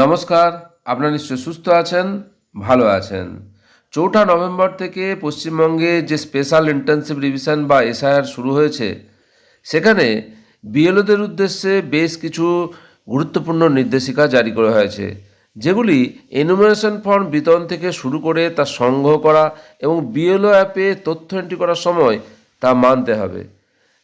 নমস্কার, আপনারা নিশ্চয় সুস্থ আছেন, ভালো আছেন। চৌঠা নভেম্বর থেকে পশ্চিমবঙ্গে যে স্পেশাল ইন্টার্নশিপ রিভিশন বা এসআইআর শুরু হয়েছে, সেখানে বিএলওদের উদ্দেশ্যে বেশ কিছু গুরুত্বপূর্ণ নির্দেশিকা জারি করা হয়েছে, যেগুলি এনুমারেশন ফর্ম বিতরণ থেকে শুরু করে তা সংগ্রহ করা এবং বিএলও অ্যাপে তথ্য এন্ট্রি করার সময় তা মানতে হবে।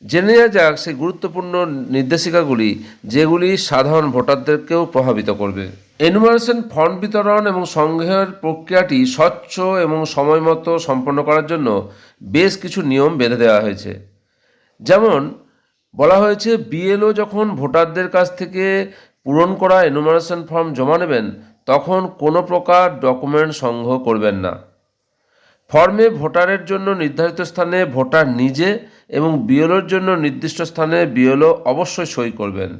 জেনে নেওয়া যাক সেই গুরুত্বপূর্ণ নির্দেশিকাগুলি, যেগুলি সাধারণ ভোটারদেরকেও প্রভাবিত করবে। এনুমারেশন ফর্ম বিতরণ এবং সংগ্রহের প্রক্রিয়াটি স্বচ্ছ এবং সময়মতো সম্পন্ন করার জন্য বেশ কিছু নিয়ম বেঁধে দেওয়া হয়েছে। যেমন, বলা হয়েছে বিএলও যখন ভোটারদের কাছ থেকে পূরণ করা এনুমারেশন ফর্ম জমা নেবেন, তখন কোনো প্রকার ডকুমেন্ট সংগ্রহ করবেন না। ফর্মে ভোটারের জন্য নির্ধারিত স্থানে ভোটার নিজে এবং বিএলওর জন্য নির্দিষ্ট স্থানে বিএলও অবশ্যই সই করবেন।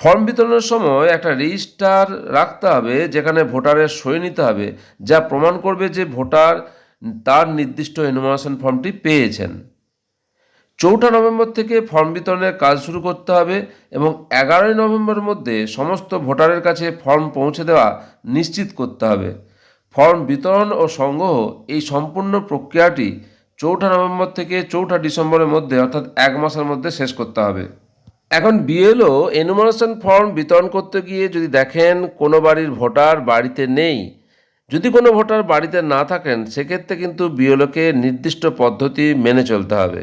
ফর্ম বিতরণের সময় একটা রেজিস্টার রাখতে হবে, যেখানে ভোটারের সই নিতে হবে, যা প্রমাণ করবে যে ভোটার তার নির্দিষ্ট এনুমারেশন ফর্মটি পেয়েছেন। চৌঠা নভেম্বর থেকে ফর্ম বিতরণের কাজ শুরু করতে হবে এবং এগারোই নভেম্বরের মধ্যে সমস্ত ভোটারের কাছে ফর্ম পৌঁছে দেওয়া নিশ্চিত করতে হবে। ফর্ম বিতরণ ও সংগ্রহ এই সম্পূর্ণ প্রক্রিয়াটি চৌঠা নভেম্বর থেকে চৌঠা ডিসেম্বরের মধ্যে, অর্থাৎ এক মাসের মধ্যে শেষ করতে হবে। এখন বিএলও এনুমারেশন ফর্ম বিতরণ করতে গিয়ে যদি দেখেন কোনো বাড়ির ভোটার বাড়িতে নেই, যদি কোনো ভোটার বাড়িতে না থাকেন, সেক্ষেত্রে কিন্তু বিএলওকে নির্দিষ্ট পদ্ধতি মেনে চলতে হবে।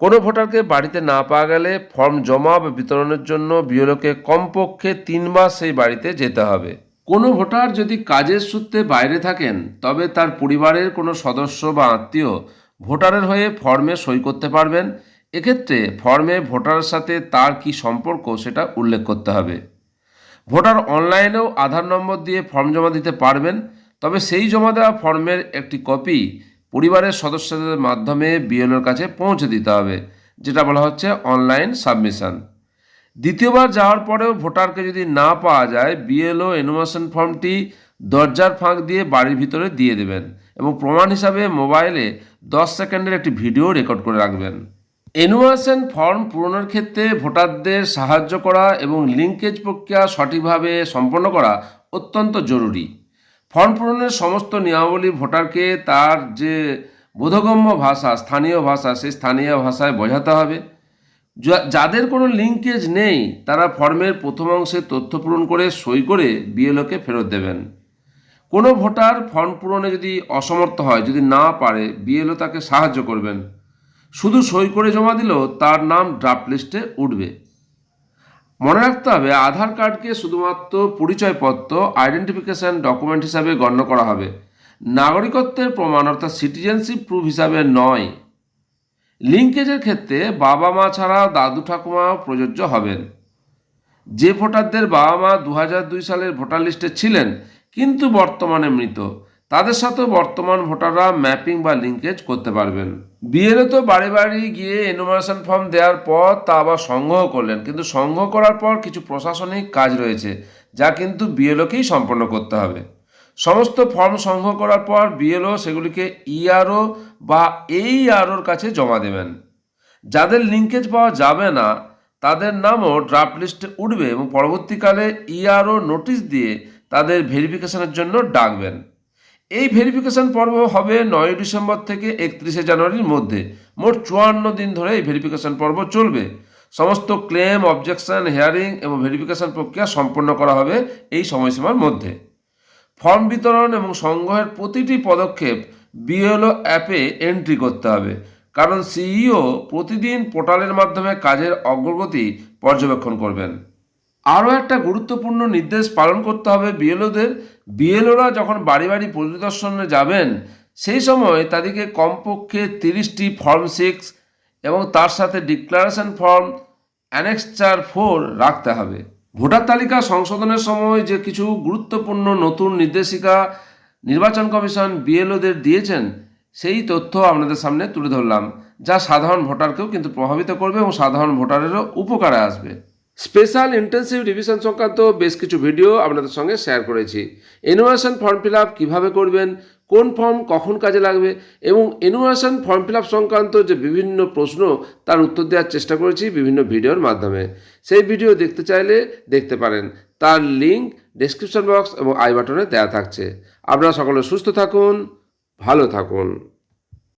কোনো ভোটারকে বাড়িতে না পাওয়া গেলে ফর্ম জমা বা বিতরণের জন্য বিএলওকে কমপক্ষে তিনবার সেই বাড়িতে যেতে হবে। কোনো ভোটার যদি কাজের সূত্রে বাইরে থাকেন, তবে তার পরিবারের কোনো সদস্য বা আত্মীয় ভোটারের হয়ে ফর্মে সই করতে পারবেন। এক্ষেত্রে ফর্মে ভোটারের সাথে তার কি সম্পর্ক সেটা উল্লেখ করতে হবে। ভোটার অনলাইনেও আধার নম্বর দিয়ে ফর্ম জমা দিতে পারবেন, তবে সেই জমা দেওয়া ফর্মের একটি কপি পরিবারের সদস্যদের মাধ্যমে বিএলওর কাছে পৌঁছে দিতে হবে, যেটা বলা হচ্ছে অনলাইন সাবমিশন। দ্বিতীয়বার যাওয়ার পরেও ভোটারকে যদি না পাওয়া যায় বিএলও এনুমেশন ফর্মটি দরজার ফাঁক দিয়ে বাড়ির ভিতরে দিয়ে দেবেন এবং প্রমাণ হিসাবে মোবাইলে দশ সেকেন্ডের একটি ভিডিও রেকর্ড করে রাখবেন। এনুমেশন ফর্ম পূরণের ক্ষেত্রে ভোটারদের সাহায্য করা এবং লিঙ্কেজ প্রক্রিয়া সঠিকভাবে সম্পন্ন করা অত্যন্ত জরুরি। ফর্ম পূরণের সমস্ত নিয়মাবলী ভোটারকে তার যে বোধগম্য ভাষা, স্থানীয় ভাষা, সেই স্থানীয় ভাষায় বোঝাতে হবে। যাদের কোনো লিঙ্কেজ নেই, তারা ফর্মের প্রথম অংশে তথ্য পূরণ করে, সই করে বিএলওকে ফেরত দেবেন। কোনো ভোটার ফর্ম পূরণে যদি অসমর্থ হয়, যদি না পারে বিএলও তাকে সাহায্য করবেন। শুধু সই করে জমা দিলেও তার নাম ড্রাফট লিস্টে উঠবে। মনে রাখতে হবে, আধার কার্ডকে শুধুমাত্র পরিচয়পত্র আইডেন্টিফিকেশন ডকুমেন্ট হিসাবে গণ্য করা হবে। নাগরিকত্বের প্রমাণ, অর্থাৎ সিটিজেনশিপ প্রুফ হিসাবে নয়। লিঙ্কেজের ক্ষেত্রে বাবা মা ছাড়া দাদু ঠাকুমাও প্রযোজ্য হবেন। যে ভোটারদের বাবা মা দু দুই সালের ভোটার লিস্টে ছিলেন, কিন্তু বর্তমানে মৃত, তাদের সাথেও বর্তমান ভোটাররা ম্যাপিং বা লিঙ্কেজ করতে পারবেন। বিএলও তো বাড়ি বাড়ি গিয়ে এনুমারেশন ফর্ম দেওয়ার পর তা আবার সংগ্রহ করলেন, কিন্তু সংগ্রহ করার পর কিছু প্রশাসনিক কাজ রয়েছে, যা কিন্তু বিএলওকেই সম্পন্ন করতে হবে। সমস্ত ফর্ম সংগ্রহ করার পর বিএলও সেগুলিকে ইআরও বা এইআরওর কাছে জমা দেবেন। যাদের লিঙ্কেজ পাওয়া যাবে না, তাদের নামও ড্রাফট লিস্টে উঠবে এবং পরবর্তীকালে ইআরও নোটিশ দিয়ে তাদের ভেরিফিকেশনের জন্য ডাকবেন। এই ভেরিফিকেশন পর্ব হবে নয় ডিসেম্বর থেকে একত্রিশে জানুয়ারির মধ্যে। মোট চুয়ান্ন দিন ধরে এই ভেরিফিকেশন পর্ব চলবে। সমস্ত ক্লেম অবজেকশন হেয়ারিং এবং ভেরিফিকেশন প্রক্রিয়া সম্পন্ন করা হবে এই সময়সীমার মধ্যে। ফর্ম বিতরণ এবং সংগ্রহের প্রতিটি পদক্ষেপ বিএলও অ্যাপে এন্ট্রি করতে হবে। কারণ সিইও প্রতিদিন পোর্টালের মাধ্যমে কাজের অগ্রগতি পর্যবেক্ষণ করবেন। আরও একটা গুরুত্বপূর্ণ নির্দেশ পালন করতে হবে বিএলওদের। বিএলওরা যখন বাড়ি বাড়ি পরিদর্শনে যাবেন, সেই সময় তাদেরকে কমপক্ষে তিরিশটি ফর্ম সিক্স এবং তার সাথে ডিক্লারেশন ফর্ম অ্যানেক্সচার ফোর রাখতে হবে। ভোটার তালিকা সংশোধনের সময় যে কিছু গুরুত্বপূর্ণ নতুন নির্দেশিকা নির্বাচন কমিশন বিএলওদের দিয়েছেন, সেই তথ্য আপনাদের সামনে তুলে ধরলাম, যা সাধারণ ভোটারকেও কিন্তু প্রভাবিত করবে এবং সাধারণ ভোটারেরও উপকারে আসবে। স্পেশাল ইন্টেন্সিভ রিভিশন সংক্রান্ত বেশ কিছু ভিডিও আপনাদের সঙ্গে শেয়ার করেছি। এনুমেশন ফর্ম ফিল আপ কীভাবে করবেন কোন ফর্ম কখন কাজে লাগবে এবং এনুয়েশন ফর্ম ফিল আপ সংক্রান্ত যে বিভিন্ন প্রশ্ন, তার উত্তর দেওয়ার চেষ্টা করেছি বিভিন্ন ভিডিওর মাধ্যমে। সেই ভিডিও দেখতে চাইলে দেখতে পারেন। তার লিঙ্ক ডেসক্রিপশন বক্স এবং আই বাটনে দেওয়া থাকছে। আপনারা সকলে সুস্থ থাকুন, ভালো থাকুন।